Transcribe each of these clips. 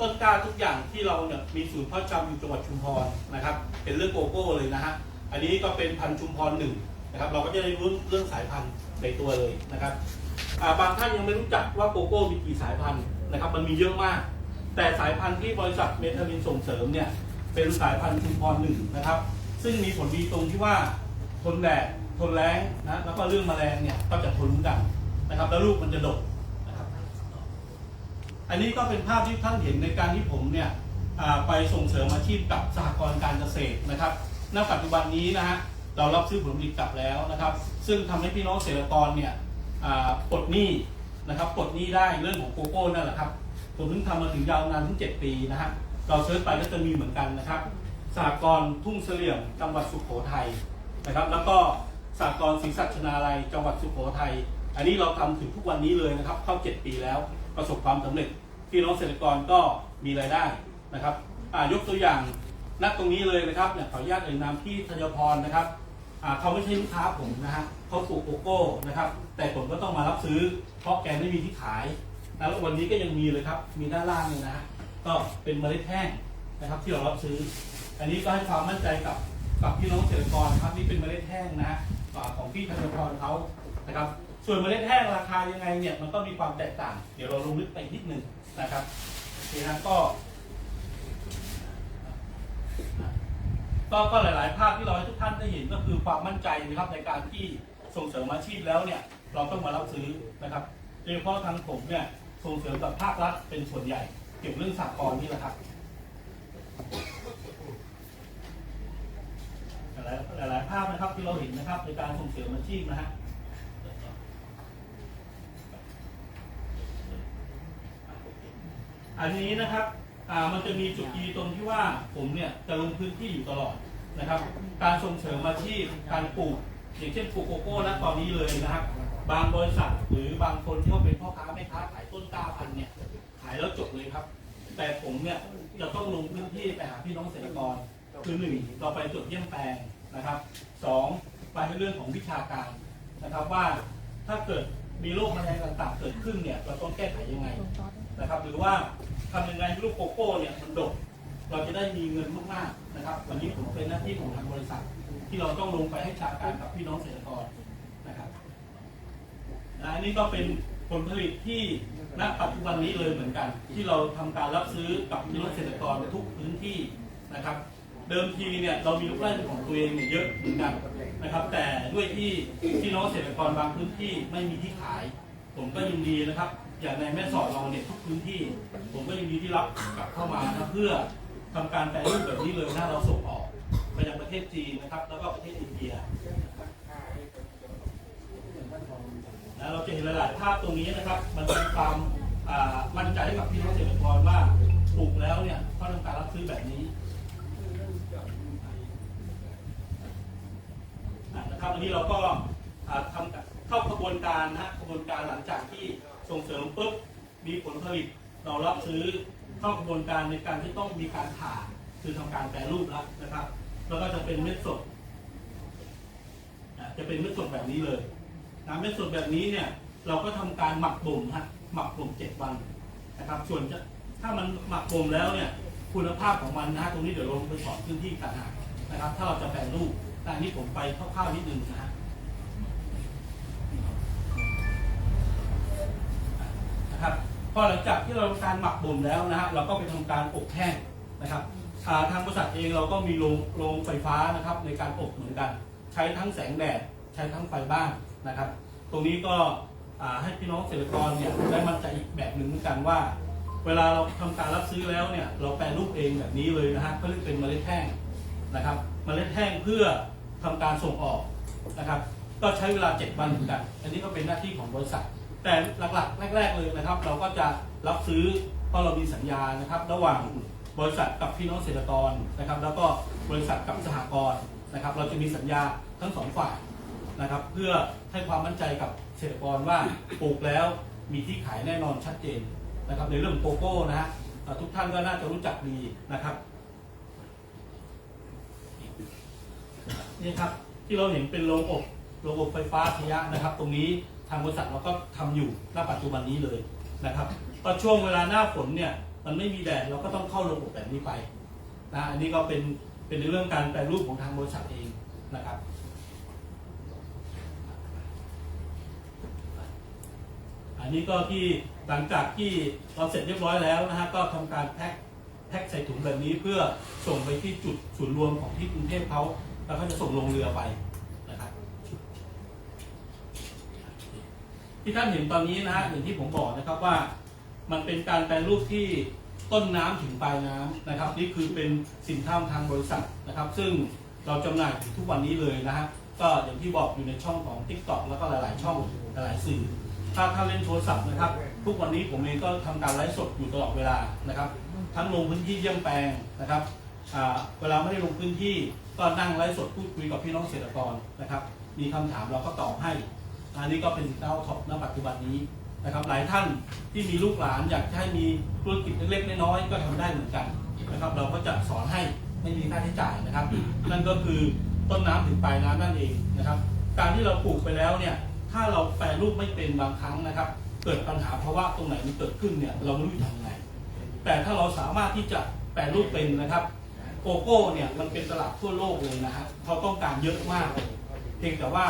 ต้นกล้าทุกอย่างที่เราเนี่ยมีศูนย์เพาะชำอยู่จังหวัดชุมพรนะครับ เป็นเรื่องโกโก้เลยนะฮะอันนี้ก็เป็นพันธุ์ชุมพรหนึ่งนะครับเราก็จะได้รู้เรื่องสายพันธุ์ในตัวเลยนะครับาบางท่านยังไม่รู้จักว่าโกโก้มีกี่สายพันธุ์นะครับ มันมีเยอะมาก แต่สายพันธุ์ที่บริษัทเมทาลินส่งเสริมเนี่ยเป็นสายพันธุ์ชุมพรหนึ่งนะครับ ซึ่งมีผลดีตรงที่ว่าทนแดดทนแล้งนะแล้วก็เรื่องแมลงเนี่ยก็จะทนเหมือนกันนะครับ แล้วลูกมันจะดกนะครับ อันนี้ก็เป็นภาพที่ท่านเห็นในการที่ผมเนี่ยไปส่งเสริมอาชีพกับสหกรณ์การเกษตรนะครับ ณ ปัจจุบันนี้นะฮะเรารับซื้อผลผลิตกลับแล้วนะครับ ซึ่งทำให้พี่น้องเกษตรกรเนี่ยปลดหนี้นะครับปลดหนี้ได้เรื่องของโกโก้นั่นแหละครับ ผมถึงทำมาถึงยาวนานถึง 7 ปีนะฮะเราเซิร์ชไปก็จะมีเหมือนกันนะครับสหกรณ์ทุ่งเสลี่ยมจังหวัดสุโขทัยนะครับ แล้วก็สหกรณ์ศรีสัชนาลัยจังหวัดสุโขทัยอันนี้เราทำถึงทุกวันนี้เลยนะครับ เข้า 7 ปีแล้ว ประสบความสำเร็จพี่น้องเกษตรกรก็มีรายได้นะครับยกตัวอย่างนักตรงนี้เลยนะครับเนี่ยขออนุญาตเอ่ยนามพี่ธัญพรนะครับเขาไม่ใช่ลูกค้าผมนะฮะเขาปลูกโกโก้นะครับ แต่ผมก็ต้องมารับซื้อ เพราะแกไม่มีที่ขายแล้ววันนี้ก็ยังมีเลยครับ มีด้านล่างเนี่ยนะฮะก็เป็นเมล็ดแห้งนะครับที่เรารับซื้อ อันนี้ก็ให้ความมั่นใจกับกับพี่น้องเกษตรกรครับนี่เป็นเมล็ดแห้งนะฮะของพี่ธัญพรเขานะครับ ส่วนเมล็ดแห้งราคายังไงเนี่ยมันก็มีความแตกต่าง เดี๋ยวเราลงลึกไปนิดนึงนะครับโอเคนะก็ก็ก็หลาย ๆ ภาพที่เราให้ทุกท่านได้เห็นก็คือความมั่นใจนะครับในการที่ส่งเสริมอาชีพแล้วเนี่ยเราต้องมารับซื้อนะครับโดยเฉพาะทางผมเนี่ยส่งเสริมกับภาครัฐเป็นส่วนใหญ่ เกี่ยวกับเรื่องสากลนี่แหละครับหลายหลายๆภาพนะครับที่เราเห็นนะครับในการส่งเสริมอาชีพนะฮะ อันนี้นะครับอ่ามันจะมีจุดดีตรงที่ว่าผมเนี่ยจะลงพื้นที่อยู่ตลอดนะครับ การส่งเสริมอาชีพการปลูกอย่างเช่นปลูกโกโก้นะตอนนี้เลยนะครับ บางบริษัทหรือบางคนที่เขาเป็นพ่อค้าแม่ค้าขายต้นกล้าพันธุ์เนี่ยขายแล้วจบเลยครับ แต่ผมเนี่ยจะต้องลงพื้นที่ไปหาพี่น้องเกษตรกรคือหนึ่งเราไปตรวจเยี่ยมแปลงนะครับสองไปในเรื่องของวิชาการนะครับว่าถ้าเกิดมีโรคแมลงต่างๆเกิดขึ้นเนี่ยเราต้องแก้ไขยังไง นะครับหรือว่าทำยังไงให้ลูกโกโก้เนี่ยมันดก เราจะได้มีเงินมากๆนะครับ วันนี้ผมเป็นหน้าที่ของทางบริษัท ที่เราต้องลงไปให้ชาการกับพี่น้องเกษตรกรนะครับและอันนี้ก็เป็นผลผลิตที่ณปัจจุบันนี้เลยเหมือนกัน ที่เราทำการรับซื้อกับพี่น้องเกษตรกรในทุกพื้นที่นะครับ เดิมทีเนี่ยเรามีลูกไร่นของตัวเองเนี่ยเยอะเหมือนกันนะครับ แต่ด้วยที่พี่น้องเกษตรกรบางพื้นที่ไม่มีที่ขาย ผมก็ยินดีนะครับ อย่างในแม่สอดเราเนี่ยทุกพื้นที่ ผมก็ยินดีที่รับกลับเข้ามานะเพื่อทำการแปลรูปแบบนี้เลยนะเราส่งออกไปยังประเทศจีนนะครับ แล้วก็ประเทศอินเดียนะเราจะเห็นหลาย ๆ ภาพตรงนี้นะครับ มันเป็นความมั่นใจให้กับพี่น้องเกษตรกรว่าปลูกแล้วเนี่ยเขาทำการรับซื้อแบบนี้นะครับอันนี้เราก็ทำเข้ากระบวนการนะฮะกระบวนการหลังจากที่ส่งเสริมปุ๊บ มีผลผลิตเรารับซื้อเข้ากระบวนการในการที่ต้องมีการผ่าคือทำการแปรรูปแล้วนะครับ แล้วก็จะเป็นเม็ดสดจะเป็นเม็ดสดแบบนี้เลยนะเม็ดสดแบบนี้เนี่ย เราก็ทำการหมักบ่มฮะหมักบ่มเจ็ดวันนะครับ ส่วนจะถ้ามันหมักบ่มแล้วเนี่ย คุณภาพของมันนะตรงนี้เดี๋ยวลงไปสอนพื้นที่ต่างหากนะครับ ถ้าเราจะแปรรูปแต่นนี้ผมไปคร่าวๆนิดนึงนะ นะครับพอหลังจากที่เราทำการหมักบ่มแล้วนะฮะเราก็ไปทำการอบแห้งนะครับทางบริษัทเองเราก็มีโรงโรงไฟฟ้านะครับในการอบเหมือนกัน ใช้ทั้งแสงแดดใช้ทั้งไฟบ้านนะครับ ตรงนี้ก็ให้พี่น้องเกษตรกรเนี่ยได้มั่นใจอีกแบบหนึ่งเหมือนกันว่า เวลาเราทำการรับซื้อแล้วเนี่ยเราแปรรูปเองแบบนี้เลยนะฮะก็เรียกเป็นเมล็ดแห้งนะครับเมล็ดแห้งเพื่อทำการส่งออกนะครับ ก็ใช้เวลา 7 วันเหมือนกัน อันนี้ก็เป็นหน้าที่ของบริษัท แต่หลักๆ แรก ๆเลยนะครับ เราก็จะรับซื้อเพราะเรามีสัญญานะครับ ระหว่างบริษัทกับพี่น้องเกษตรกรนะครับ แล้วก็บริษัทกับสหกรณ์นะครับ เราจะมีสัญญาทั้งสองฝ่ายนะครับ เพื่อให้ความมั่นใจกับเกษตรกรว่าปลูกแล้วมีที่ขายแน่นอนชัดเจนนะครับ ในเรื่องโกโก้นะฮะทุกท่านก็น่าจะรู้จักดีนะครับนี่ครับที่เราเห็นเป็นโรงอบโรงอบไฟฟ้าชยะนะครับ ตรงนี้ ทางบริษัทเราก็ทำอยู่ณปัจจุบันนี้เลยนะครับก็ช่วงเวลาหน้าฝนเนี่ยมันไม่มีแดดเราก็ต้องเข้าระบบแบบนี้ไปนะอันนี้ก็เป็นเป็นในเรื่องการแปลรูปของทางบริษัทเองนะครับอันนี้ก็ที่หลังจากที่เราเสร็จเรียบร้อยแล้วนะฮะก็ทำการแพ็คแพ็คใส่ถุงแบบนี้เพื่อส่งไปที่จุดศูนย์รวมของที่กรุงเทพเขาแล้วก็จะส่งลงเรือไปนะครับ ที่ท่านเห็นตอนนี้นะฮะอย่างที่ผมบอกนะครับว่า มันเป็นการแปลรูปที่ต้นน้ำถึงปลายน้ำนะครับ นี่คือเป็นสินค้าทางบริษัทนะครับ ซึ่งเราจำหน่ายถึงทุกวันนี้เลยนะฮะก็อย่างที่บอกอยู่ในช่องของ Tik t o อกแล้วก็หลาย ๆ ช่องหลายๆสื่อ ถ้าถ้าเล่นโทรศัพท์นะครับ ทุกวันนี้ผมเองก็ทำการไลฟ์สดอยู่ตลอดเวลานะครับ ทั้งลงพื้นที่เยี่ยมแปลงนะครับเวลาไม่ได้ลงพื้นที่ก็นั่งไลฟ์สดพูดคุยกับพี่น้องเกษตรกรนะครับ มีคำถามเราก็ตอบให้ อันนี้ก็เป็นสินค้าท็อปณปัจจุบันนี้นะครับหลายท่านที่มีลูกหลานอยากให้มีธุรกิจเล็กๆน้อยๆก็ทำได้เหมือนกันนะครับ เราก็จะสอนให้ไม่มีค่าใช้จ่ายนะครับ นั่นก็คือต้นน้ำถึงปลายน้ำนั่นเองนะครับ การที่เราปลูกไปแล้วเนี่ยถ้าเราแปรรูปไม่เป็นบางครั้งนะครับ เกิดปัญหาเพราะว่าตรงไหนมันเกิดขึ้นเนี่ยเราไม่รู้จะทำยังไงแต่ถ้าเราสามารถที่จะแปรรูปเป็นนะครับโกโก้เนี่ยมันเป็นตลาดทั่วโลกเลยนะฮะเขาต้องการเยอะมากเลย เพียงแต่ว่า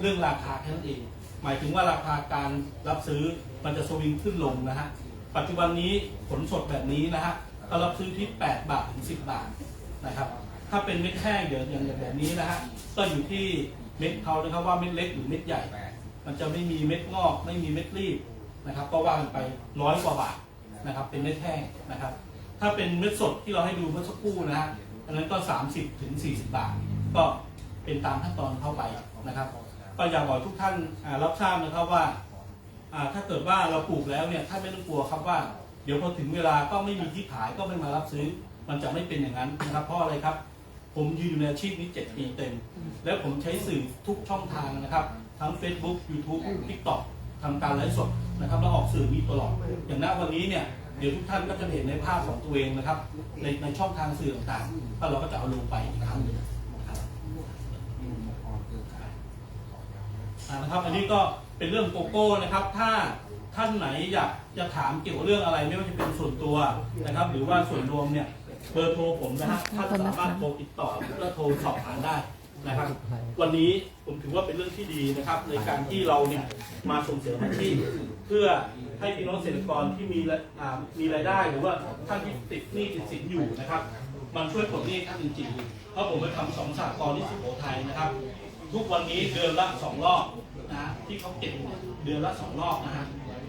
เรื่องราคาแค่นั้นเอง หมายถึงว่าราคาการรับซื้อมันจะสวิงขึ้นลงนะฮะปัจจุบันนี้ผลสดแบบนี้นะฮะก็รับซื้อที่ 8 บาทถึง 10 บาทนะครับถ้าเป็นเม็ดแห้งเดี๋ยวอย่างแบบนี้นะฮะก็อยู่ที่เม็ดเขานะครับว่าเม็ดเล็กหรือเม็ดใหญ่ มันจะไม่มีเม็ดงอก ไม่มีเม็ดรีบนะครับ ก็ว่ากันไปร้อยกว่าบาทนะครับ เป็นเม็ดแห้งนะครับ ถ้าเป็นเม็ดสดที่เราให้ดูเมื่อสักครู่นะฮะอันนั้นก็ 30ถึง40 บาท ก็ เป็นตามขั้นตอนเข้าไปนะครับ ก็อยากบอกทุกท่านอ่ารับทราบนะครับว่าอ่าถ้าเกิดว่าเราปลูกแล้วเนี่ยท่านไม่ต้องกลัวครับว่า เดี๋ยวพอถึงเวลาก็ไม่มีที่ขายก็ไม่มารับซื้อ มันจะไม่เป็นอย่างนั้นนะครับเพราะอะไรครับ ผมยืนอยู่ในอาชีพนี้7ปีเต็ม แล้วผมใช้สื่อทุกช่องทางนะครับ ทั้ง Facebook YouTube TikTok ทำการไลฟ์สดนะครับแล้วออกสื่อมีตลอด อย่างณวันนี้เนี่ยเดี๋ยวทุกท่านก็จะเห็นในภาพของตัวเองนะครับ ในในช่องทางสื่อต่างๆก็เราก็จะเอาลงไปอีกครั้งหนึงนะครับ อ่านะครับ อันนี้ก็เป็นเรื่องโกโก้นะครับ ถ้าท่านไหนอยากจะถามเกี่ยวกับเรื่องอะไรไม่ว่าจะเป็นส่วนตัวนะครับ หรือว่าส่วนรวมเนี่ย เบอร์โทรผมนะฮะท่านสามารถโทรติดต่อหรือว่าโทรสอบถามได้นะครับ วันนี้ผมถือว่าเป็นเรื่องที่ดีนะครับ ในการที่เราเนี่ยมาส่งเสริมอาชีพเพื่อให้พี่น้องเกษตรกรที่มีรายอ่ามีรายได้ หรือว่าท่านที่ติดหนี้ติดสินอยู่นะครับ มันช่วยปลดหนี้ท่านจริงๆเพ ราะผมไปทำสองสากลที่สุโขทัยนะครับ ทุกวันนี้เดือนละสองรอบนะที่เขาเก็บเดือนละสองรอบนะฮะ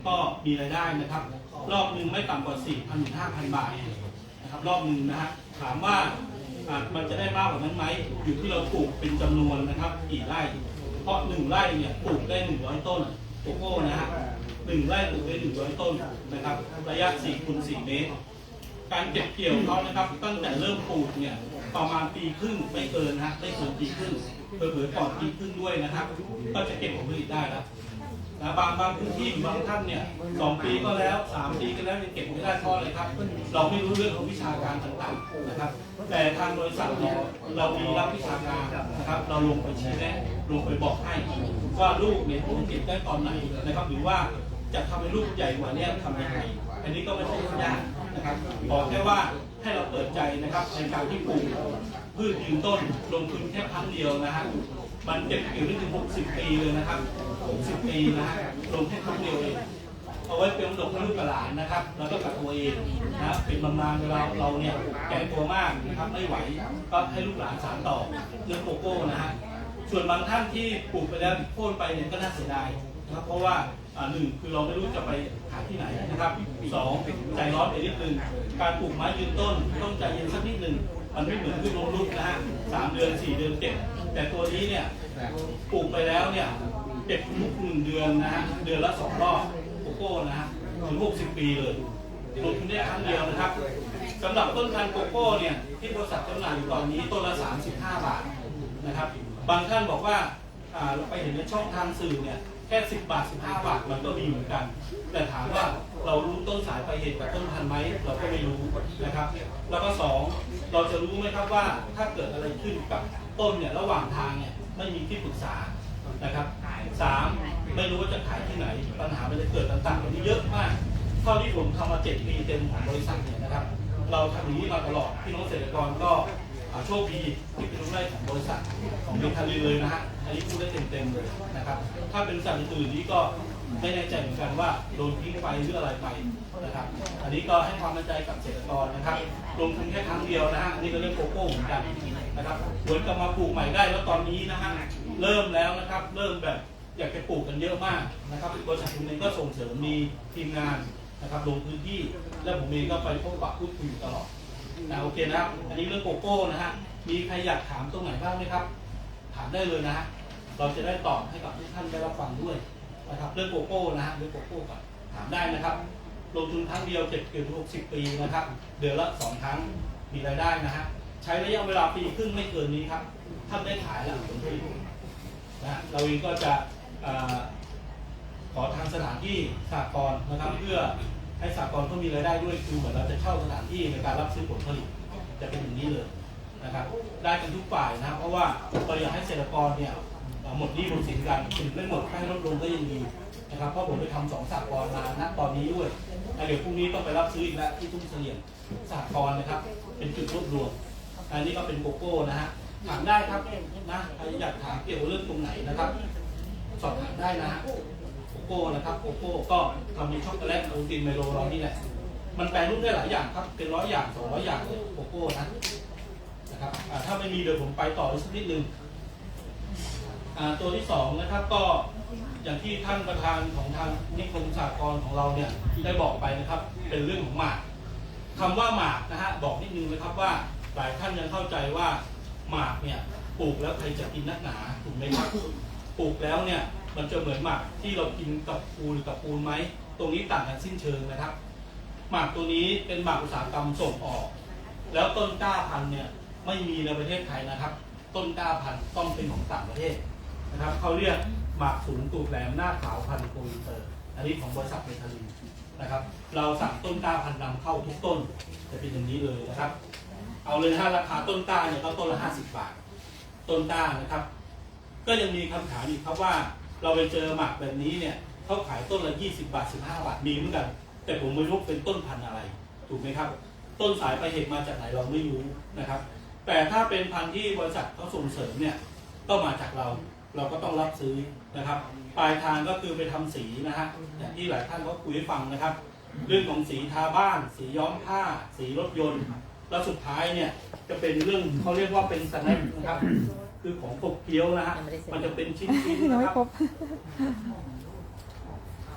ก็มีรายได้นะครับ รอบหนึ่งไม่ต่ำกว่า4 0 0 0ถึง5,000บาทนะครับรอบหนึ่งนะฮะถามว่ามันจะได้มากกว่านั้นไหมอยู่ที่เราปลูกเป็นจำนวนนะครับกี่ไร่ เพราะหนึ่งไร่เนี่ยปลูกได้100ต้นโกโก้นะฮะหนึ่งไร่ปลูกได้100ต้นนะครับ ระยะ4คูณ4เมตร การเก็บเกี่ยวเขานะครับ ตั้งแต่เริ่มปลูกเนี่ย ประมาณปีครึ่งไม่เกินนะฮะไม่เกินปีครึ่งเผื่อๆก่อนปีครึ่งด้วยนะครับ ก็จะเก็บผลผลิตได้แล้วนะบางบางพื้นที่บางท่านเนี่ยสองปีก็แล้วสามปีก็แล้วยังเก็บไม่ได้เพราะอะไรครับ เราไม่รู้เรื่องของวิชาการต่างๆนะครับ แต่ทางบริษัทเราเรามีรับวิชาการนะครับ เราลงไปชี้แนะลงไปบอกให้ว่าลูกเนี่ยจะเก็บได้ตอนไหนนะครับ หรือว่าจะทำให้ลูกใหญ่กว่านี้ทำยังไงอันนี้ก็ไม่ใช่ยากนะครับบอกแค่ว่า ให้เราเปิดใจนะครับในการที่ปลูกพืชยืนต้นลงทุนแค่ครั้งเดียวนะฮะมันเก็บเกี่ยวได้ถึง 60 ปีเลยนะครับ 60 ปีนะฮะลงแค่ครั้งเดียวเองเอาไว้เป็นดอกลูกกระหลานนะครับ แล้วก็กับตัวเองนะเป็นบำนาญเวลาเราเนี่ยแก่ตัวมากนะครับไม่ไหวก็ให้ลูกหลานสานต่อเรื่องโกโก้นะฮะส่วนบางท่านที่ปลูกไปแล้วโค่นไปเนี่ยก็น่าเสียดายนะครับเพราะว่าอ่าหนึ่งคือเราไม่รู้จะไปหาที่ไหนนะครับสองใจร้อนไปนิดนึง การปลูกไม้ยืนต้นต้องใจเย็นสักนิดหนึ่งมันไม่เหมือนขึ้นลงลูกนะฮะสามเดือนสี่เดือนเก็บแต่ตัวนี้เนี่ยปลูกไปแล้วเนี่ยเก็บทุกหนึ่งเดือนนะฮะเดือนละสองรอบโกโก้นะฮะถึงหกสิบปีเลยลงทุนได้ครั้งเดียวนะครับสำหรับต้นพันธุ์โกโก้เนี่ยที่บริษัทจำหน่ายอยู่ตอนนี้ต้นละ35บาทนะครับ บางท่านบอกว่าเราไปเห็นในช่องทางสื่อเนี่ย แค่10บบาท15บห้าบาทมันก็มีเหมือนกัน แต่ถามว่าเรารู้ต้นสายปลายเหตุกับต้นพันธุ์ไหมเราก็ไม่รู้นะครับ แล้วก็สองเราจะรู้ไหมครับว่าถ้าเกิดอะไรขึ้นกับต้นเนี่ยระหว่างทางเนี่ยไม่มีที่ปรึกษานะครับสามไม่รู้ว่าจะขายที่ไหน ปัญหามันจะเกิดต่างๆเหล่านี้เยอะมากเท่าที่ผมทำมาเจ็ดปีเต็มของบริษัทเนี่ยนะครับ เราทำอย่างนี้มาตลอดพี่น้องเกษตรกรก็ โชคดีที่เป็นลูกไร่ของบริษัทของเบคารีเลยนะฮะอันนี้พูดได้เต็มๆเลยนะครับ ถ้าเป็นบริษัทอื่นๆนี้ก็ไม่แน่ใจเหมือนกันว่าโดนทิ้งไปหรืออะไรไปนะครับ อันนี้ก็ให้ความมั่นใจกับเกษตรกรนะครับลงทุนแค่ครั้งเดียวนะฮะอันนี้ก็เรื่องโกโก้เหมือนกันนะครับหมือนกลับมาปลูกใหม่ได้แล้วตอนนี้นะฮะเริ่มแล้วนะครับ เริ่มแบบอยากจะปลูกกันเยอะมากนะครับบริษัทผมเองก็ส่งเสริมมีทีมงานนะครับลงพื้นที่และผมเองก็ไปพบปะพูดคุยอยู่ตลอด นะโอเคนะครับ อันนี้เรื่องโกโก้นะฮะ มีใครอยากถามตรงไหนบ้างไหมครับ ถามได้เลยนะฮะ เราจะได้ตอบให้กับทุกท่านได้รับฟังด้วยนะครับเรื่องโกโก้นะฮะเรื่องโกโก้ก่อนถามได้นะครับ ลงทุนครั้งเดียวเก็บเกี่ยวหกสิบปีนะครับ เดือนละสองครั้ง มีรายได้นะฮะ ใช้ระยะเวลาปีครึ่งไม่เกินนี้ครับ ท่านได้ขายแล้วผลผลิตนะเราเองก็จะอ่อขอทางสถานที่สหกรณ์นะครับเพื่อ ให้สหกรณ์เขามีรายได้ด้วยคือเหมือนเราจะเช่าสถานที่ในการรับซื้อผลผลิตจะเป็นอย่างนี้เลยนะครับ ได้กันทุกฝ่ายนะครับเพราะว่าเราอยากให้เกษตรกรเนี่ยหมดหนี้หมดสินกันถึงไม่หมดให้ลดลงก็ยังดีนะครับเพราะผมไปทำสองสหกรณ์มาณตอนนี้ด้วยแล้วเดี๋ยวพรุ่งนี้ต้องไปรับซื้ออีกแล้วที่ทุ่งเสลี่ยมสหกรณ์นะครับ เป็นจุดรวบรวมอันนี้ก็เป็นโกโก้นะฮะถามได้ครับนะใครอยากถามเกี่ยวกับเรื่องตรงไหนนะครับ สอบถามได้นะฮะ โกโก้นะครับโกโก้ก็ทำมีช็อกโกแลตโอตินไมโลเรานี่แหละ มันแปลรูปได้หลายอย่างครับ เป็นร้อยอย่างสองร้อยอย่างเลยโกโก้นะนะครับถ้าไม่มีเดี๋ยวผมไปต่ออีกสักนิดนึงตัวที่สองนะครับก็อย่างที่ท่านประธานของทางนิคมสากลของเราเนี่ยได้บอกไปนะครับ เป็นเรื่องของหมากคำว่าหมากนะฮะบอกนิดนึงนะครับว่าหลายท่านยังเข้าใจว่าหมากเนี่ยปลูกแล้วใครจะกินนักหนาถูกไหมครับปลูกแล้วเนี่ย มันจะเหมือนหมากที่เรากินกับปูนกับปูนไหม ตรงนี้ต่างกันสิ้นเชิงนะครับ หมากตัวนี้เป็นหมากอุตสาหกรรมส่งออก แล้วต้นกล้าพันธุ์เนี่ยไม่มีในประเทศไทยนะครับ ต้นกล้าพันธุ์ต้องเป็นของต่างประเทศนะครับเขาเรียกหมากสูงตูดแหลมหน้าขาวพันธุ์โกอิเตอร์ อันนี้ของบริษัทเมทาลินนะครับ เราสั่งต้นกล้าพันธุ์นำเข้าทุกต้นจะเป็นอย่างนี้เลยนะครับ เอาเลยถ้าราคาต้นกล้าเนี่ยก็ต้นละ 50 บาท ต้นกล้านะครับ ก็ยังมีคำถามอีกครับว่า เราไปเจอหมากแบบนี้เนี่ยเขาขายต้นละ 20 บาท 15 บาทมีเหมือนกัน แต่ผมไม่รู้เป็นต้นพันธุ์อะไร ถูกไหมครับ ต้นสายไปเหตุมาจากไหนเราไม่รู้นะครับ แต่ถ้าเป็นพันธุ์ที่บริษัทเขาส่งเสริมเนี่ยต้องมาจากเราเราก็ต้องรับซื้อนะครับ ปลายทางก็คือไปทำสีนะฮะอย่างที่หลายท่านเขาคุยให้ฟังนะครับ เรื่องของสีทาบ้าน สีย้อมผ้า สีรถยนต์ แล้วสุดท้ายเนี่ยจะเป็นเรื่องเขาเรียกว่าเป็นสแน็คนะครับ คือของขบเคี้ยวนะฮะมันจะเป็นชิ้นๆยังนะไม่ครับครบ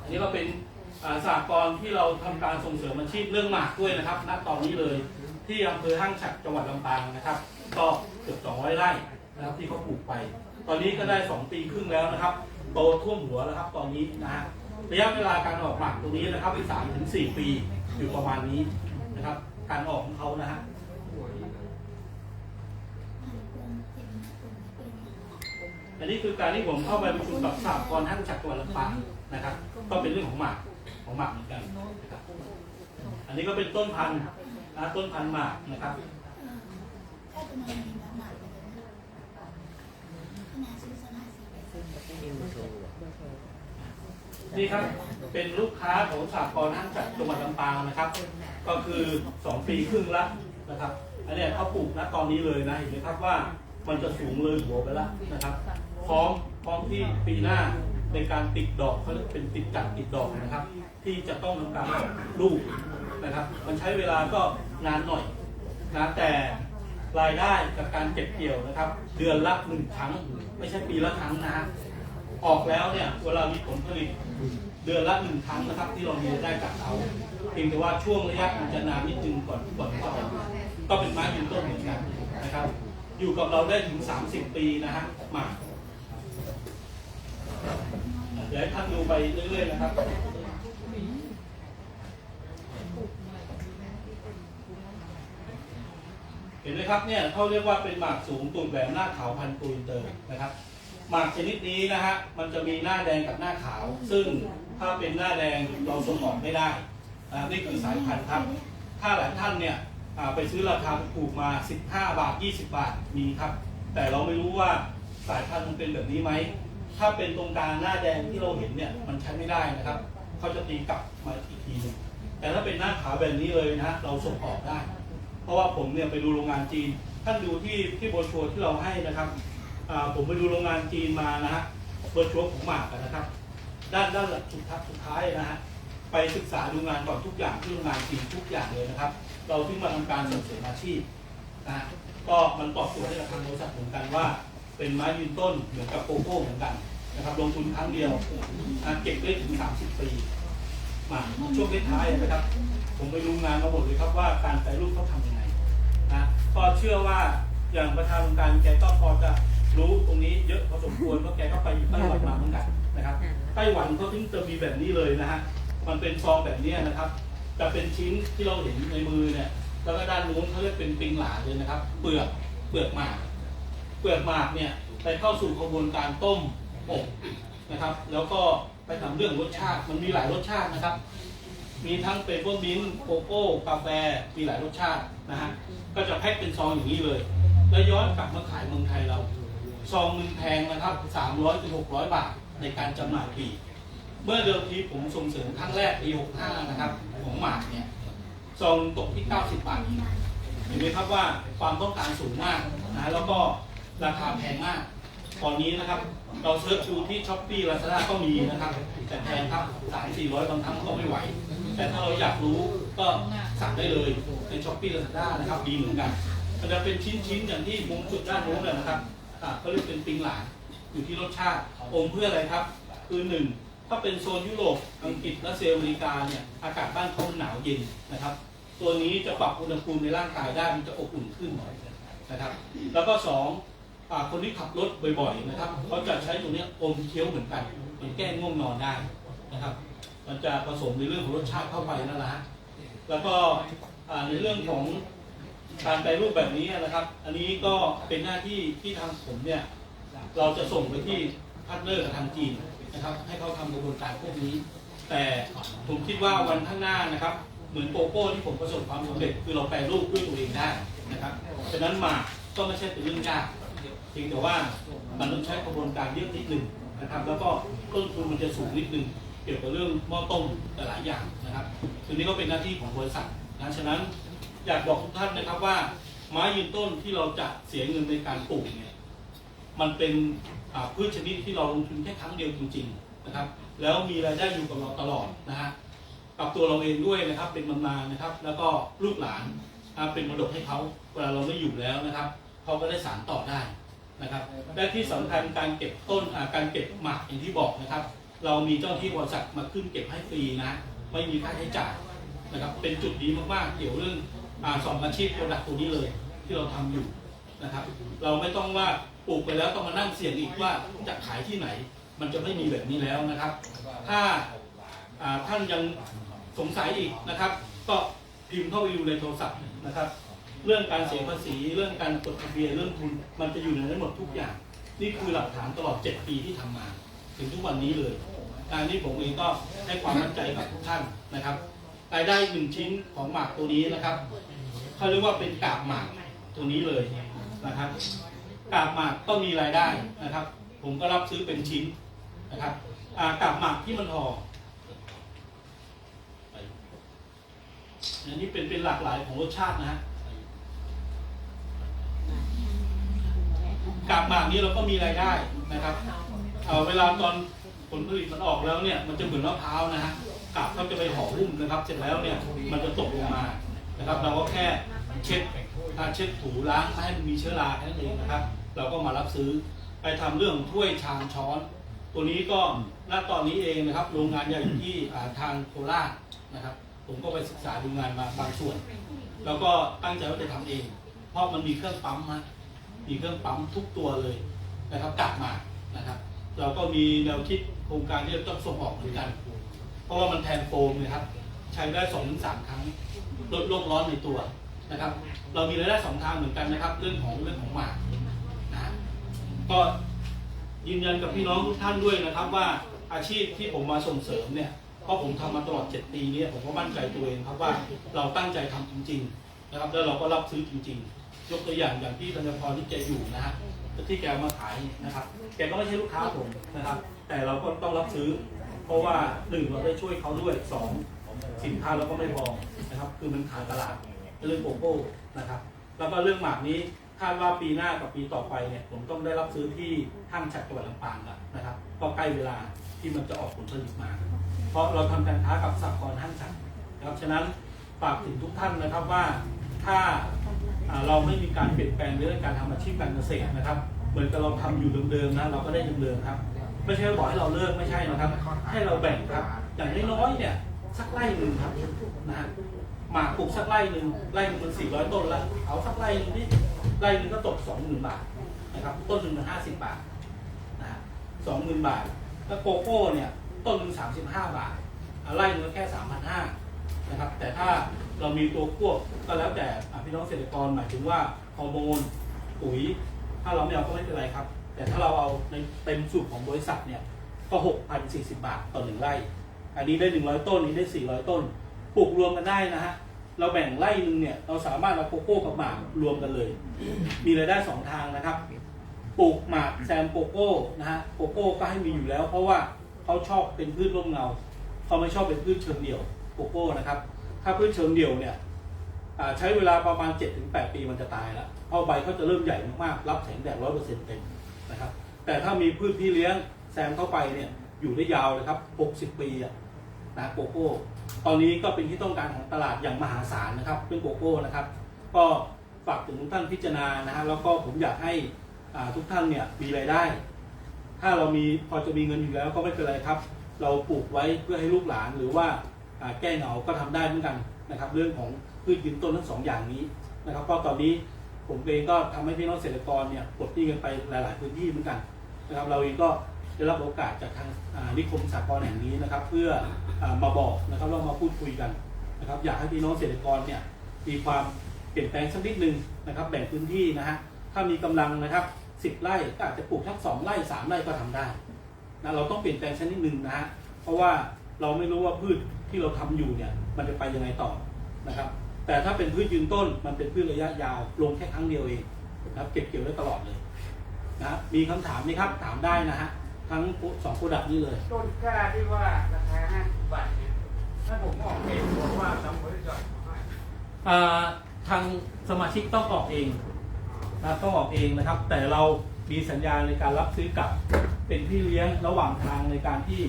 อันนี้ก็เป็นอ่าสากลที่เราทำการส่งเสริมอาชีพเรื่องหมากด้วยนะครับ ณตอนนี้เลยที่อำเภอห้างฉัดจังหวัดลำปางนะครับ ก็เกือบ200ไร่นะครับที่เขาปลูกไป ตอนนี้ก็ได้ 2 ปีครึ่งแล้วนะครับ โตท่วมหัวแล้วครับ ตอนนี้นะฮะระยะเวลาการออกหมากตรงนี้นะครับอีก3ถึง4ปีอยู่ประมาณนี้นะครับ การออกของเขานะฮะ อันนี้คือการที่ผมเข้าไปประชุมกับสากลห้างฉัดจัวลำปางนะครับ ก็เป็นเรื่องของหมากของหมากเหมือนกันนะครับ อันนี้ก็เป็นต้นพันธุ์นะต้นพันธุ์หมากนะครับนี่ครับเป็นลูกค้าของสากลห้างจัดจังหวัดลำปางนะครับ ก็คือ2ปีครึ่งละนะครับอันนี้เขาปลูกนะตอนนี้เลยนะเห็นไหมครับว่ามันจะสูงเลยหัวไปแล้วนะครับ พร้อมพร้อมที่ปีหน้าในการติดดอกเขาเรียกเป็นติดกัดติดดอกนะครับ ที่จะต้องทำการลูกนะครับ มันใช้เวลาก็นานหน่อยนะแต่รายได้กับการเก็บเกี่ยวนะครับ เดือนละหนึ่งครั้ง ไม่ใช่ปีละครั้งนะออกแล้วเนี่ยเวลามีผลผลิตเดือนละหนึ่งครั้งนะครับ ที่เรามีรายได้จากเขาเพียงแต่ว่าช่วงระยะมันจะนานนิดนึงก่อนก่อนที่จะออกก็เป็นไม้ยืนต้นเหมือนกันนะครับ อยู่กับเราได้ถึง 30 ปีนะฮะหมาก เดี๋ยวให้ท่านดูไปเรื่อยๆนะครับ เห็นไหมครับเนี่ยเขาเรียกว่าเป็นหมากสูงตูดแหลมหน้าขาวพันธุ์ตูนเตอร์นะครับ หมากชนิดนี้นะฮะมันจะมีหน้าแดงกับหน้าขาว ซึ่งถ้าเป็นหน้าแดงเราส่งออกไม่ได้นะนี่คือสายพันธุ์ครับ ถ้าหลายท่านเนี่ยไปซื้อราคาถูกมา 15 บาท 20 บาทมีครับ แต่เราไม่รู้ว่าสายพันธุ์มันเป็นแบบนี้ไหม ถ้าเป็นตรงกลางหน้าแดงที่เราเห็นเนี่ยมันใช้ไม่ได้นะครับเขาจะตีกลับมาอีกทีหนึงแต่ถ้าเป็นหน้าขาวแบบนี้เลยนะเราส่งออกได้ เพราะว่าผมเนี่ยไปดูโรงงานจีน ท่านดูที่ที่โบรชัวร์ที่เราให้นะครับผมไปดูโรงงานจีนมานะฮะบรชัวร์ของหมากนะครับ ด้านด้านหลังสุดท้ายสุดท้ายนะฮะไปศึกษาดูงานก่อนทุกอย่างที่โรงงานจีนทุกอย่างเลยนะครับ เราถึงมาทำการส่งเสริมอาชีพนะฮะก็มันตอบโจทย์ให้กับทางบริษัทเหมือนกันว่า เป็นไม้ยืนต้นเหมือนกับโกโก้เหมือนกันนะครับ ลงทุนครั้งเดียวเก็บได้ถึง 30 ปีมาช่วงท้ายนะครับ ผมไปดูงานมาหมดเลยครับว่าการแปรรูปเขาทำยังไงนะก็เชื่อว่าอย่างประธานองค์การแกก็พอจะรู้ตรงนี้เยอะพอสมควรเพราะแกก็ไปอยู่ไต้หวันมาเหมือนกันนะครับไต้หวันเขาถึงจะมีแบบนี้เลยนะฮะมันเป็นซองแบบนี้นะครับจะเป็นชิ้นที่เราเห็นในมือเนี่ยแล้วก็ด้านนู้นเขาเรียกเป็นปิงหลาเลยนะครับ เปลือกเปลือกหมาก เปลือกหมากเนี่ยไปเข้าสู่กระบวนการต้มอบนะครับ แล้วก็ไปทำเรื่องรสชาติมันมีหลายรสชาตินะครับ มีทั้งเปเปอร์มินต์โกโก้กาแฟมีหลายรสชาตินะฮะก็จะแพ็คเป็นซองอย่างนี้เลย แล้วย้อนกลับมาขายเมืองไทยเรา ซองหนึ่งแพงนะครับ300ถึง600บาทในการจำหน่ายปีเมื่อเดิมทีผมส่งเสริมครั้งแรกปี65นะครับ ของหมากเนี่ยซองตกที่90บาทเองเห็นไหมครับว่าความต้องการสูงมากนะแล้วก็ ราคาแพงมาก ตอนนี้นะครับ เราเซิร์ชดูที่ช้อปปี้ลาซาด้าก็มีนะครับ แต่แพงครับสามสี่ร้อยบางครั้งก็ไม่ไหว แต่ถ้าเราอยากรู้ก็สั่งได้เลยในช้อปปี้ลาซาด้านะครับดีเหมือนกันมันจะเป็นชิ้นๆอย่างที่มุมจุดด้านโน้นเลยนะครับอ่าเขาเรียกเป็นปิงหลานอยู่ที่รสชาติอมเพื่ออะไรครับ คือหนึ่งถ้าเป็นโซนยุโรปอังกฤษและเซลอเมริกาเนี่ยอากาศบ้านเขาหนาวเย็นนะครับ ตัวนี้จะปรับอุณหภูมิในร่างกายได้มันจะอบอุ่นขึ้นนะครับ แล้วก็สอง คนที่ขับรถบ่อยๆนะครับเขาจะใช้ตัวนี้อมเคี้ยวเหมือนกันเป็นแก้ง่วงนอนได้นะครับ มันจะผสมในเรื่องของรสชาติเข้าไปนั่นแหละแล้วก็ในเรื่องของการแปรรูปแบบนี้นะครับ อันนี้ก็เป็นหน้าที่ที่ทางผมเนี่ยเราจะส่งไปที่พาร์ทเนอร์กับทางจีนนะครับ ให้เขาทำกระบวนการพวกนี้ แต่ผมคิดว่าวันข้างหน้านะครับ เหมือนโกโก้ที่ผมประสบความสำเร็จคือเราแปรรูปด้วยตัวเองได้นะครับฉะนั้นมาก็ไม่ใช่เป็นเรื่องยาก เพียงแต่ว่ามันต้องใช้กระบวนการเยอะนิดหนึ่งนะครับ แล้วก็ต้นทุนมันจะสูงนิดหนึ่งเกี่ยวกับเรื่องหม้อต้มหลายอย่างนะครับทีนี้ก็เป็นหน้าที่ของบริษัทนะฉะนั้นอยากบอกทุกท่านนะครับว่า ไม้ยืนต้นที่เราจะเสียเงินในการปลูกเนี่ยมันเป็นพืชชนิดที่เราลงทุนแค่ครั้งเดียวจริงๆนะครับ แล้วมีรายได้อยู่กับเราตลอดนะฮะกับตัวเราเองด้วยนะครับ เป็นบำนาญนะครับ แล้วก็ลูกหลานเป็นมรดกให้เขาเวลาเราไม่อยู่แล้วนะครับเขาก็ได้สานต่อได้ นะครับและที่สำคัญการเก็บต้นการเก็บหมากอย่างที่บอกนะครับ เรามีเจ้าที่บริษัทมาขึ้นเก็บให้ฟรีนะ ไม่มีค่าใช้จ่ายนะครับเป็นจุดดีมากๆเกี่ยวเรื่องอสองอาชีพโปรดักต์ตัวนี้เลยที่เราทำอยู่นะครับเราไม่ต้องว่าปลูกไปแล้วต้องมานั่งเสี่ยงอีกว่าจะขายที่ไหน มันจะไม่มีแบบนี้แล้วนะครับ ถ้าท่านยังสงสัยอีกนะครับ ก็พิมพ์เข้าไปดูในโทรศัพท์นะครับ เรื่องการเสียภาษี เรื่องการจดทะเบียนเรื่องทุนมันจะอยู่ในนั้นหมดทุกอย่าง นี่คือหลักฐานตลอด 7 ปีที่ทำมา ถึงทุกวันนี้เลยการนี้ผมเองก็ให้ความมั่นใจกับทุกท่านนะครับรายได้หนึ่งชิ้นของหมากตัวนี้นะครับเขาเรียกว่าเป็นกาบหมากตัวนี้เลยนะครับกาบหมากก็มีรายได้นะครับ ผมก็รับซื้อเป็นชิ้นนะครับอ่ากาบหมากที่มันห่ออันนี้เป็นเป็นหลากหลายของรสชาตินะฮะ กาบหมากนี้เราก็มีรายได้นะครับเอ่อเวลาตอนผลผลิตมันออกแล้วเนี่ยมันจะเหมือนมะพร้าวนะฮะกาบเขาจะไปห่อหุ้มนะครับ เสร็จแล้วเนี่ยมันจะตกลงมานะครับ เราก็แค่เช็ดถ้าเช็ดถูล้างให้มันมีเชื้อราแค่นั้นเองนะครับ เราก็มารับซื้อไปทำเรื่องถ้วยชามช้อน ตัวนี้ก็ณตอนนี้เองนะครับ โรงงานใหญ่ที่ทางโคราชนะครับ ผมก็ไปศึกษาดูงานมาบางส่วน แล้วก็ตั้งใจว่าจะทำเอง เพราะมันมีเครื่องปั๊มฮะ มีเครื่องปั๊มทุกตัวเลยนะครับกลับมานะครับ เราก็มีแนวคิดโครงการที่จะต้องส่งออกเหมือนกัน เพราะว่ามันแทนโฟมนะครับ ใช้ได้สองถึงสามครั้งลดโลกร้อนในตัวนะครับ เรามีรายได้สองทางเหมือนกันนะครับ เรื่องของเรื่องของหมากนะก็ยืนยันกับพี่น้องทุกท่านด้วยนะครับ ว่าอาชีพที่ผมมาส่งเสริมเนี่ยเพราะผมทำมาตลอด 7 ปีนี่ยผมก็มั่นใจตัวเองครับว่าเราตั้งใจทำจริง ๆ นะครับ แล้วเราก็รับซื้อจริง ๆ ยกตัวอย่างอย่างที่ธัญพรที่แกอยู่นะฮะที่แกมาขายนะครับ แกก็ไม่ใช่ลูกค้าผมนะครับ แต่เราก็ต้องรับซื้อ เพราะว่าหนึ่งเราได้ช่วยเขาด้วยสองสินค้าเราก็ไม่พอนะครับ คือมันขาดตลาดเรื่องโกโก้นะครับ แล้วก็เรื่องหมากนี้คาดว่าปีหน้ากับปีต่อไปเนี่ยผมต้องได้รับซื้อที่ห้างฉัดจังหวัดลำปางแล้วนะครับก็ใกล้เวลาที่มันจะออกผลผลิตมา เพราะเราทำการค้ากับสหกรณ์ห้างฉัดนะครับฉะนั้นฝากถึงทุกท่านนะครับว่าถ้า เราไม่มีการเปลี่ยนแปลงเรื่องการทำอาชีพการเกษตรนะครับ เหมือนกับเราทำอยู่เดิมๆนะเราก็ได้เดิมๆครับ ไม่ใช่บอกให้เราเลิกไม่ใช่นะครับ ให้เราแบ่งครับอย่างน้อยๆเนี่ยสักไร่หนึ่งครับนะฮะหมากปลูกสักไร่หนึ่งไร่หนึ่งมันสี่ร้อยต้นล้วเอาสักไร่หนึ่งที่ไร่หนึ่งก็ตกสองหมื่นบาทนะครับต้นหนึ่งมันห้าสิบบาทนะฮะสองหมื่นบาท แล้วโกโก้เนี่ยต้นหนึ่งสามสิบห้าบาทอะไร่หนึ่งแค่สามพันห้านะครับ แต่ถ้า เรามีตัวควบก็แล้วแต่พี่น้องเกษตรกรหมายถึงว่าฮอร์โมนปุ๋ย ถ้าเราไม่เอาก็ไม่เป็นไรครับ แต่ถ้าเราเอาในเต็มสูตรของบริษัทเนี่ยก็6,040 บาทต่อหนึ่งไร่ อันนี้ได้ 100 ต้นนี้ได้ 400 ต้น ปลูกรวมกันได้นะฮะ เราแบ่งไร่หนึ่งเนี่ย เราสามารถเอาโกโก้กับหมากรวมกันเลย มีรายได้ 2 ทางนะครับ ปลูกหมากแซมโกโก้นะฮะ โกโก้ก็ให้มีอยู่แล้ว เพราะว่าเขาชอบเป็นพืชร่มเงา เขาไม่ชอบเป็นพืชเชิงเดี่ยว โกโก้นะครับ ถ้าพืชเชิงเดี่ยวเนี่ยใช้เวลาประมาณ 7-8 ปีมันจะตายแล้วเพราะใบเขาจะเริ่มใหญ่มากๆรับแสงแดด100%เซ็นต์เต็มนะครับ แต่ถ้ามีพืชพี่เลี้ยงแซมเข้าไปเนี่ยอยู่ได้ยาวเลยครับ 60 ปีนะโกโก้ ตอนนี้ก็เป็นที่ต้องการของตลาดอย่างมหาศาลนะครับเป็นโกโก้นะครับ ก็ฝากถึงทุกท่านพิจารณานะฮะแล้วก็ผมอยากให้ทุกท่านเนี่ยมีรายได้ ถ้าเรามีพอจะมีเงินอยู่แล้วก็ไม่เป็นไรครับ เราปลูกไว้เพื่อให้ลูกหลานหรือว่า แก้เหงาก็ทำได้เหมือนกันนะครับ เรื่องของพืชยืนต้นทั้งสองอย่างนี้นะครับก็ตอนนี้ผมเองก็ทำให้พี่น้องเกษตรกรเนี่ยปลดหนี้กันไปหลาย ๆ พื้นที่เหมือนกันนะครับ เราเองก็ได้รับโอกาสจากทางนิคมสากลแห่งนี้นะครับ เพื่ออมาบอกนะครับเรามาพูดคุยกันนะครับ อยากให้พี่น้องเกษตรกรเนี่ยมีความเปลี่ยนแปลงสักนิดนึงนะครับ แบ่งพื้นที่นะฮะถ้ามีกำลังนะครับสิบไร่ก็อาจจะปลูกทั้งสองไร่สามไร่ก็ทำได้นะเราต้องเปลี่ยนแปลงชนิดหนึ่งนะฮะเพราะว่าเราไม่รู้ว่าพืช ที่เราทำอยู่เนี่ยมันจะไปยังไงต่อนะครับ แต่ถ้าเป็นพืชยืนต้นมันเป็นพืชระยะยาวลงแค่ครั้งเดียวเองนะครับ เก็บเกี่ยวได้ตลอดเลยนะมีคำถามไหมครับถามได้นะฮะทั้งสองโปรดักต์นี้เลยต้นกล้าที่ว่าราคาห้าสิบบาทเนี่ยถ้าผมออกเองผมว่าทำบริษัทให้อ่าทางสมาชิกต้องออกเองนะต้องออกเองนะครับ แต่เรามีสัญญาในการรับซื้อกลับเป็นพี่เลี้ยงระหว่างทางในการที่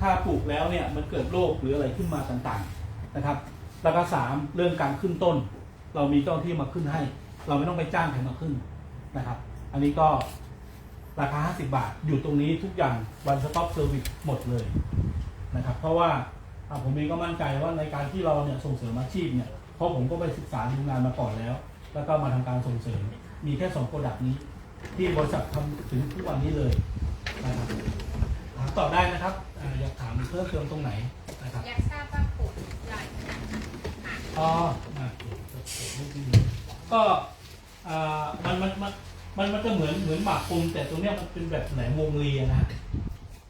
ถ้าปลูกแล้วเนี่ยมันเกิดโรคหรืออะไรขึ้นมาต่างๆนะครับ แล้วก็สามเรื่องการขึ้นต้น เรามีเจ้าที่มาขึ้นให้ เราไม่ต้องไปจ้างใครมาขึ้นนะครับ อันนี้ก็ราคา 50 บาท อยู่ตรงนี้ทุกอย่าง one stop service หมดเลยนะครับ เพราะว่าผมเองก็มั่นใจว่าในการที่เราเนี่ยส่งเสริมอาชีพเนี่ยเพราะผมก็ไปศึกษาดูงานมาก่อนแล้ว แล้วก็มาทำการส่งเสริม มีแค่สองโปรดักต์นี้ ที่บริษัททำถึงทุกวันนี้เลยนะครับถามตอบได้นะครับ อ่าอยากถามเพิ่มเติมตรงไหนนะครับอยากทราบว่าปลูกใหญ่อ๋ออะก็อ่ามันมันมันมันมันจะเหมือนเหมือนหมากคมแต่ตรงเนี้ยมันเป็นแบบแหลมวงเรียนะฮะ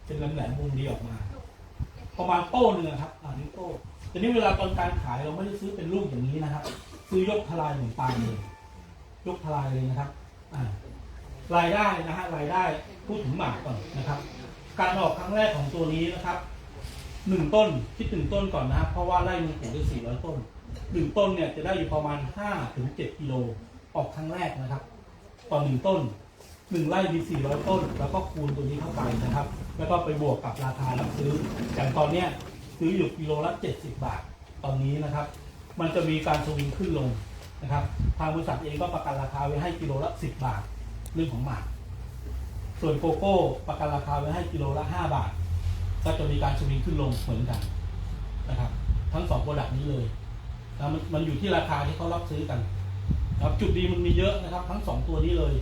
เป็นแหลมแหลมวงเรียออกมา ประมาณโต้หนึ่งอะครับอ่านี่โต้แต่นี่เวลาตอนการขายเราไม่ได้ซื้อเป็นลูกอย่างนี้นะครับซื้อยกทลายเหมือนปาล์มเลยยกทลายเลยนะครับอ่ารายได้นะฮะรายได้พูดถึงหมากก่อนนะครับ การออกครั้งแรกของตัวนี้นะครับหนึ่งต้นคิดหนึ่งต้นก่อนนะครับเพราะว่าไร่หนึงปลูกได้สี่ร้อยต้นหนึ่งต้นเนี่ยจะได้อยู่ประมาณห้าถึงเจ็ดกิโลออกครั้งแรกนะครับ ต่อหนึ่งต้นหนึ่งไร่มีสี่ร้อยต้น แล้วก็คูณตัวนี้เข้าไปนะครับ แล้วก็ไปบวกกับราคารับซื้ออย่างตอนเนี้ยซื้ออยู่กิโลละเจ็ดสิบบาทตอนนี้นะครับ มันจะมีการสวิงขึ้นลงนะครับ ทางบริษัทเองก็ประกันราคาไว้ให้กิโลละสิบบาทเรื่องของหมาก ส่วนโกโก้ประกันราคาไว้ให้กิโลละห้าบาท ก็จะมีการสวิงขึ้นลงเหมือนกันนะครับ ทั้งสองโปรดักต์นี้เลยนะมันมันอยู่ที่ราคาที่เขารับซื้อกันนะครับจุดดีมันมีเยอะนะครับ ทั้งสองตัวนี้เลย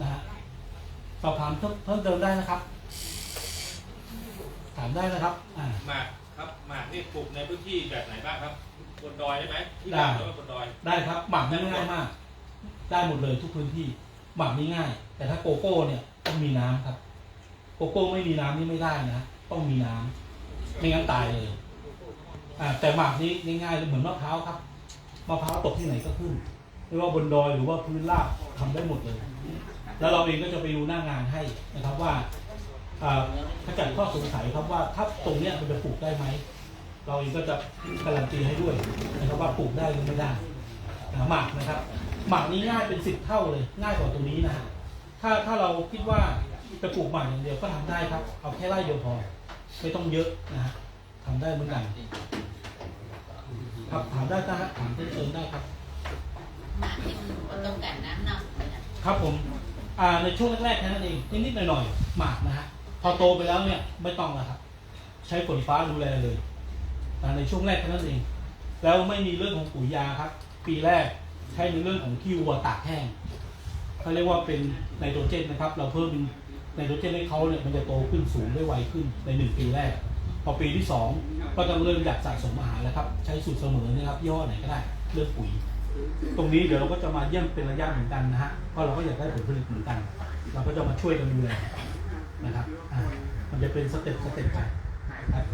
นะฮะสอบถามเพิ่มเพิ่มเติมได้นะครับ ถามได้นะครับอ่า หมากครับหมากนี่ปลูกในพื้นที่แบบไหนบ้างครับบนดอยได้ไหมที่ได้ดำหรือว่าบนดอย ได้ครับหมักนี่ง่ายมาก ได้หมดเลยทุกพื้นที่หมักนี่ง่าย แต่ถ้าโกโก้เนี่ย ต้องมีน้ำครับโกโก้ไม่มีน้ำนี่ไม่ได้นะต้องมีน้ำไม่งั้นตายเลยอ่าแต่หมักนี่ง่ายๆเลยเหมือนมะพร้าวครับมะพร้าวตกที่ไหนก็ขึ้นไม่ว่าบนดอยหรือว่าพื้นราบทำได้หมดเลย แล้วเราเองก็จะไปดูหน้างานให้นะครับว่าอ่าขจัดข้อสงสัยครับว่าถ้าตรงเนี้ยมันจะปลูกได้ไหมเราเองก็จะการันตีให้ด้วยนะครับว่าปลูกได้หรือไม่ได้หมากนะครับหมากนี้ง่ายเป็นสิบเท่าเลย ง่ายกว่าตัวนี้นะฮะ ถ้าถ้าเราคิดว่าจะปลูกหมากอย่างเดียวก็ทำได้ครับ เอาแค่ไร่เดียวพอไม่ต้องเยอะนะฮะทำได้เหมือนกัน ครับถามได้นะฮะถามเพิ่มเติมได้ครับหมากที่มันต้องการน้ำเน่าเนี่ยนะครับผมอ่าในช่วงแรกๆแค่นั้นเองนิดๆหน่อยๆหมากนะฮะพอโตไปแล้วเนี่ยไม่ต้องแล้วครับ ใช้ฝนฟ้าดูแลเลยอ่าในช่วงแรกแค่นั้นเอง แล้วไม่มีเรื่องของปุ๋ยยาครับ ปีแรกใช้ในเรื่องของขี้วัวตากแห้ง เขาเรียกว่าเป็นไนโตรเจนนะครับ เราเพิ่มไนโตรเจนให้เขาเนี่ยมันจะโตขึ้นสูงได้ไวขึ้นในหนึ่งปีแรก พอปีที่สองก็ต้องเริ่มอยากสะสมอาหารแล้วครับ ใช้สูตรเสมอนะครับย่ห้อไหนก็ได้เลือกปุ๋ย ตรงนี้เดี๋ยวเราก็จะมาเยี่ยมเป็นระยะเหมือนกันนะฮะเพราะเราก็อยากได้ผลผลิตเหมือนกัน เราก็จะมาช่วยกันดูแลนะครับมันจะเป็นสเต็ปสเต็ปไปครับ